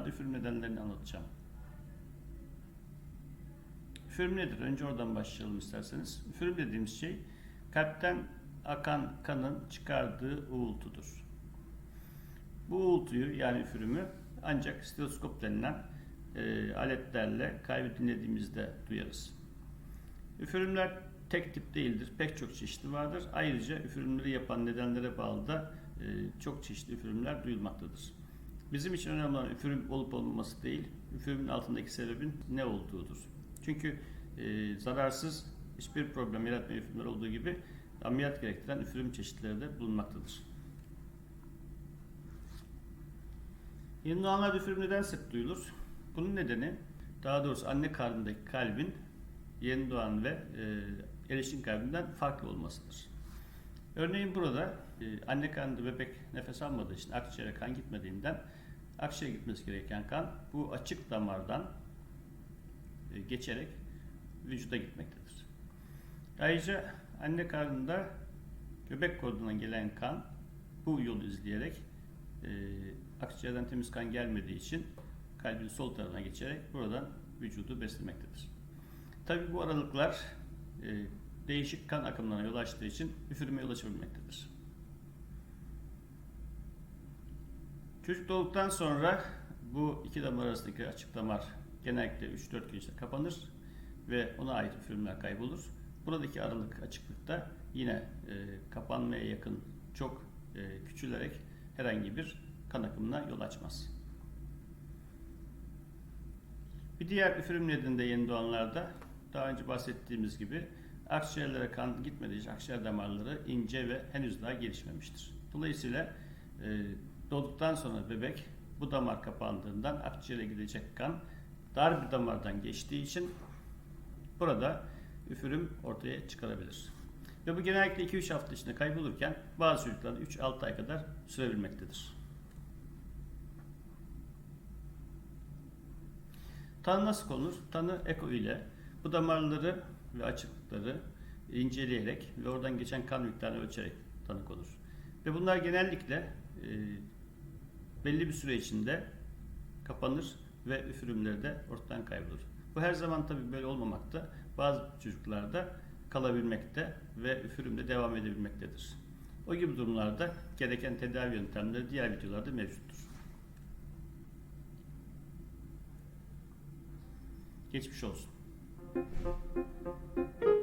durumlarda üfürüm nedenlerini anlatacağım. Üfürüm nedir? Önce oradan başlayalım isterseniz. Üfürüm dediğimiz şey kalpten akan kanın çıkardığı uğultudur. Bu uğultuyu yani üfürümü ancak stetoskop denilen e, aletlerle kalbi dinlediğimizde duyarız. Üfürümler tek tip değildir. Pek çok çeşitli vardır. Ayrıca üfürümleri yapan nedenlere bağlı da e, çok çeşitli üfürümler duyulmaktadır. Bizim için önemli olan üfürüm olup olmaması değil, üfürümün altındaki sebebin ne olduğudur. Çünkü e, zararsız hiçbir problem yaratmayan üfürümler olduğu gibi ameliyat gerektiren üfürüm çeşitleri de bulunmaktadır. Yeni doğanlar üfürüm neden sık duyulur? Bunun nedeni daha doğrusu anne karnındaki kalbin yeni doğan ve e, erişkin kalbinden farklı olmasıdır. Örneğin burada e, anne karnında bebek nefes almadığı için akciğere kan gitmediğinden akciğere gitmesi gereken kan bu açık damardan e, geçerek vücuda gitmektedir. Ayrıca anne karnında göbek kordundan gelen kan bu yolu izleyerek e, akciğerden temiz kan gelmediği için kalbin sol tarafına geçerek buradan vücudu beslemektedir. Tabi bu aralıklar e, değişik kan akımlarına yol açtığı için üfürüme yol açabilmektedir. Çocuk doğduktan sonra bu iki damar arasındaki açık damar genellikle 3-4 gün içinde kapanır ve ona ait üfürümler kaybolur. Buradaki aralık açıklıkta yine e, kapanmaya yakın çok e, küçülerek herhangi bir kan akımına yol açmaz. Bir diğer üfürüm nedeni de yeni doğanlarda daha önce bahsettiğimiz gibi akciğerlere kan gitmediği için akciğer damarları ince ve henüz daha gelişmemiştir. Dolayısıyla e, doğduktan sonra bebek bu damar kapandığından akciğere gidecek kan dar bir damardan geçtiği için burada üfürüm ortaya çıkarabilir. Ve bu genellikle 2-3 hafta içinde kaybolurken bazı çocuklarda 3-6 ay kadar sürebilmektedir. Tanı nasıl konulur? Tanı eko ile bu damarları ve açıklıkları inceleyerek ve oradan geçen kan miktarını ölçerek tanı konur. Ve bunlar genellikle e, belli bir süre içinde kapanır ve üfürümleri de ortadan kaybolur. Bu her zaman tabii böyle olmamakta. Bazı çocuklarda kalabilmekte ve üfürümde devam edebilmektedir. O gibi durumlarda gereken tedavi yöntemleri diğer videolarda mevcuttur. Geçmiş olsun. thank you